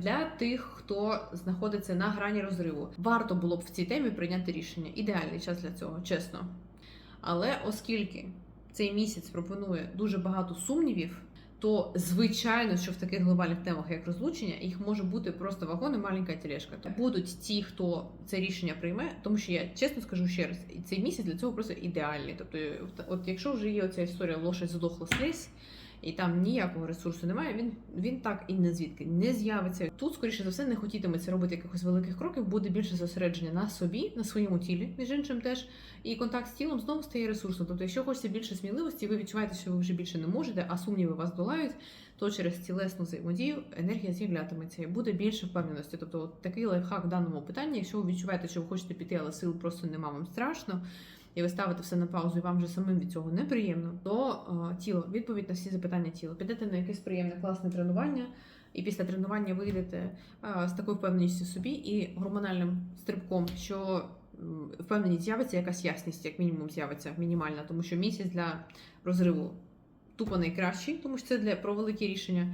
для тих, хто знаходиться на грані розриву. Варто було б в цій темі прийняти рішення. Ідеальний час для цього, чесно. Але оскільки цей місяць пропонує дуже багато сумнівів, то звичайно, що в таких глобальних темах, як розлучення, їх може бути просто вагон і маленька тележка. Будуть ті, хто це рішення прийме, тому що я чесно скажу ще раз, цей місяць для цього просто ідеальний. Тобто, от якщо вже є оця історія лошадь здохла слизь, і там ніякого ресурсу немає, він, він так і не звідки не з'явиться. Тут, скоріше за все, не хотітиметься робити якихось великих кроків, буде більше зосередження на собі, на своєму тілі, між іншим теж. І контакт з тілом знову стає ресурсом. Тобто, якщо хочеться більше сміливості, ви відчуваєте, що ви вже більше не можете, а сумніви вас долають, то через тілесну взаємодію енергія з'являтиметься і буде більше впевненості. Тобто, от такий лайфхак в даному питанні, якщо ви відчуваєте, що ви хочете піти, але сил просто нема, вам страшно. І ви ставите все на паузу, і вам вже самим від цього неприємно, то е, тіло, відповідь на всі запитання тіла. Підете на якесь приємне класне тренування, і після тренування вийдете е, з такою впевненістю собі і гормональним стрибком, що впевненість з'явиться, якась ясність, як мінімум, з'явиться мінімальна, тому що місяць для розриву тупо найкращий, тому що це для про великі рішення.